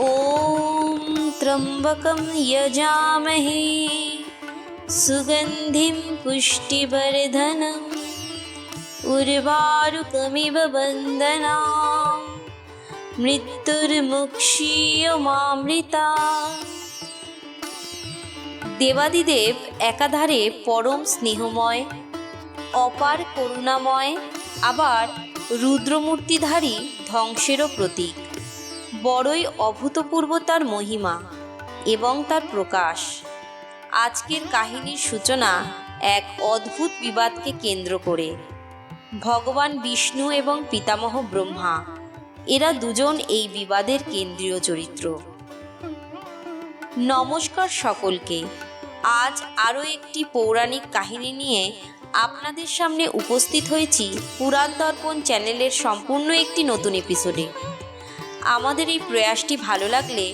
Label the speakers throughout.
Speaker 1: ॐ त्र्यम्बकं यजामहे सुगन्धिं पुष्टिवर्धनम् उर्वारुकमिव वन्दना মৃত্যুর্মুক্ষীয়মামৃতা দেবাদিদেব একাধারে পরম স্নেহময় অপার করুণাময় আবার রুদ্রমূর্তিধারী ধ্বংসেরও প্রতীক বড়ই অভূতপূর্ব তার মহিমা এবং তার প্রকাশ। আজকের কাহিনীর সূচনা এক অদ্ভুত বিবাদকে কেন্দ্র করে। ভগবান বিষ্ণু এবং পিতামহ ব্রহ্মা, এরা দুজন এই বিবাদের কেন্দ্রীয় চরিত্র। নমস্কার সকলকে। আজ আরও একটি পৌরাণিক কাহিনী নিয়ে আপনাদের সামনে উপস্থিত হয়েছি পুরাণ দর্পণ চ্যানেলের সম্পূর্ণ একটি নতুন এপিসোডে। আমাদের এই প্রয়াসটি ভালো লাগলে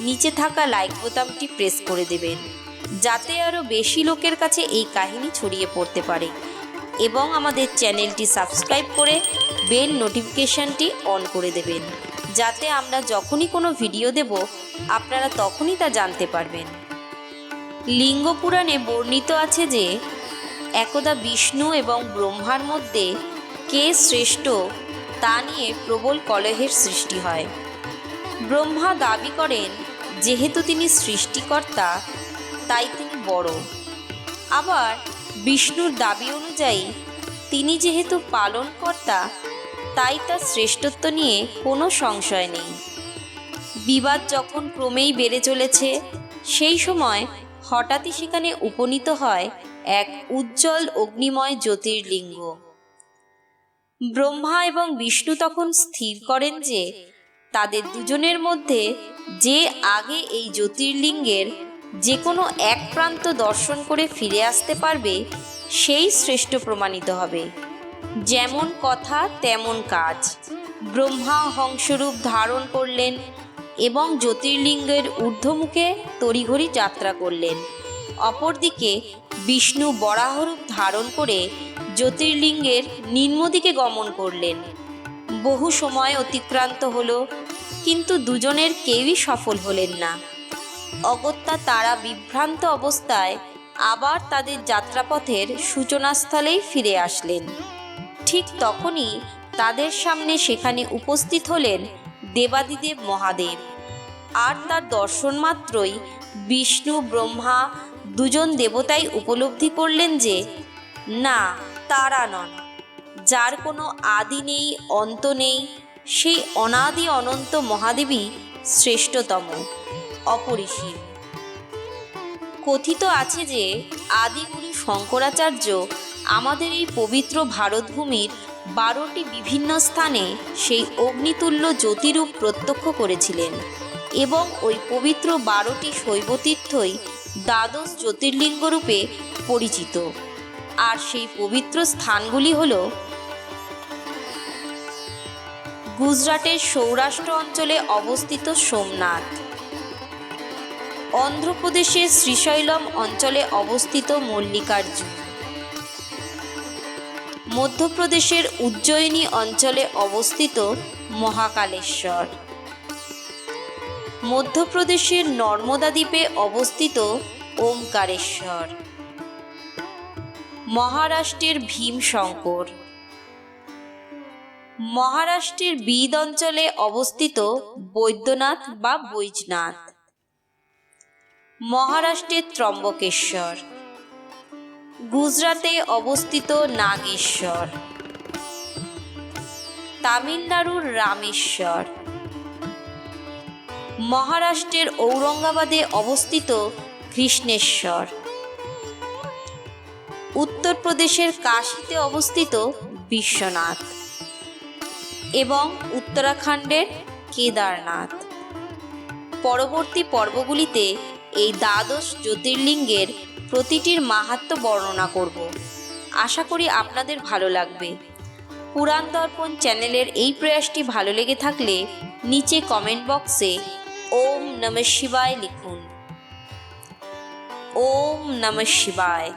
Speaker 1: নিচে থাকা লাইক বোতামটি প্রেস করে দেবেন, যাতে আরও বেশি লোকের কাছে এই কাহিনী ছড়িয়ে পড়তে পারে। এবং আমাদের চ্যানেলটি সাবস্ক্রাইব করে বেল নোটিফিকেশনটি অন করে দেবেন, যাতে আমরা যখনই কোনো ভিডিও দেব, আপনারা তখনই তা জানতে পারবেন। লিঙ্গ পুরাণে বর্ণিত আছে যে, একদা বিষ্ণু এবং ব্রহ্মার মধ্যে কে শ্রেষ্ঠ তা নিয়ে প্রবল কলহের সৃষ্টি হয়। ব্রহ্মা দাবি করেন, যেহেতু তিনি সৃষ্টিকর্তা, তাই তিনি বড়। আবার বিষ্ণুর দাবি অনুযায়ী, তিনি যেহেতু পালনকর্তা, তাই তার শ্রেষ্ঠত্ব নিয়ে কোনো সংশয় নেই। বিবাদ যখন ক্রমেই বেড়ে চলেছে, সেই সময় হঠাৎই সেখানে উপনীত হয় এক উজ্জ্বল অগ্নিময় জ্যোতির্লিঙ্গ। ব্রহ্মা এবং বিষ্ণু তখন স্থির করেন যে তাদের দুজনের মধ্যে যে আগে এই জ্যোতির্লিঙ্গের যে কোনো এক প্রান্ত দর্শন করে ফিরে আসতে পারবে, সেই শ্রেষ্ঠ প্রমাণিত হবে। যেমন কথা, তেমন কাজ। ব্রহ্মা হংসরূপ ধারণ করলেন এবং জ্যোতির্লিঙ্গের ঊর্ধ্বমুখে তড়িঘড়ি যাত্রা করলেন। অপরদিকে বিষ্ণু বরাহরূপ ধারণ করে জ্যোতির্লিঙ্গের নিম্নদিকে গমন করলেন। বহু সময় অতিক্রান্ত হল, কিন্তু দুজনের কেউই সফল হলেন না। অগত্যা তারা বিভ্রান্ত অবস্থায় আবার তাদের যাত্রাপথের সূচনাস্থলেই ফিরে আসলেন। ঠিক তখনই তাদের সামনে সেখানে উপস্থিত হলেন দেবাদিদেব মহাদেব। আর তার দর্শন মাত্রই বিষ্ণু, ব্রহ্মা দুজন দেবতাই উপলব্ধি করলেন যে, না তারা নন। যার কোনো আদি নেই, অন্ত নেই, সেই অনাদি অনন্ত মহাদেবী শ্রেষ্ঠতম, অপরিসীম। কথিত আছে যে আদিগুরু শঙ্করাচার্য আমাদের এই পবিত্র ভারতভূমির বারোটি বিভিন্ন স্থানে সেই অগ্নিতুল্য জ্যোতিরূপ প্রত্যক্ষ করেছিলেন এবং ওই পবিত্র বারোটি শৈবতীর্থই দ্বাদশ জ্যোতির্লিঙ্গরূপে পরিচিত। আর সেই পবিত্র স্থানগুলি হল গুজরাটের সৌরাষ্ট্র অঞ্চলে অবস্থিত সোমনাথ। অন্ধ্রপ্রদেশের শ্রীশৈলম অঞ্চলে অবস্থিত মল্লিকার্জুন। মধ্যপ্রদেশের উজ্জয়িনী অঞ্চলে অবস্থিত মহাকালেশ্বর। মধ্যপ্রদেশের নর্মদা দ্বীপে অবস্থিত ওমকারেশ্বর। মহারাষ্ট্রের ভীমশঙ্কর। মহারাষ্ট্রের বিদ অঞ্চলে অবস্থিত বৈদ্যনাথ বা বৈজনাথ। মহারাষ্ট্রের ত্রম্বকেশ্বর। গুজরাটে অবস্থিত নাগেশ্বর। তামিলনাড়ুর রামেশ্বর। মহারাষ্ট্রের ঔরঙ্গাবাদে অবস্থিত কৃষ্ণেশ্বর। উত্তরপ্রদেশের কাশীতে অবস্থিত বিশ্বনাথ এবং উত্তরাখণ্ডের কেদারনাথ। পরবর্তী পর্বগুলিতে এই দ্বাদশ জ্যোতির্লিঙ্গের প্রতিটির মাহাত্ম্য বর্ণনা করব। আশা করি আপনাদের ভালো লাগবে। পুরাণ দর্পণ চ্যানেলের এই প্রয়াসটি ভালো লেগে থাকলে নিচে কমেন্ট বক্সে ওম নমঃ শিবায় লিখুন। ওম নমঃ শিবায়।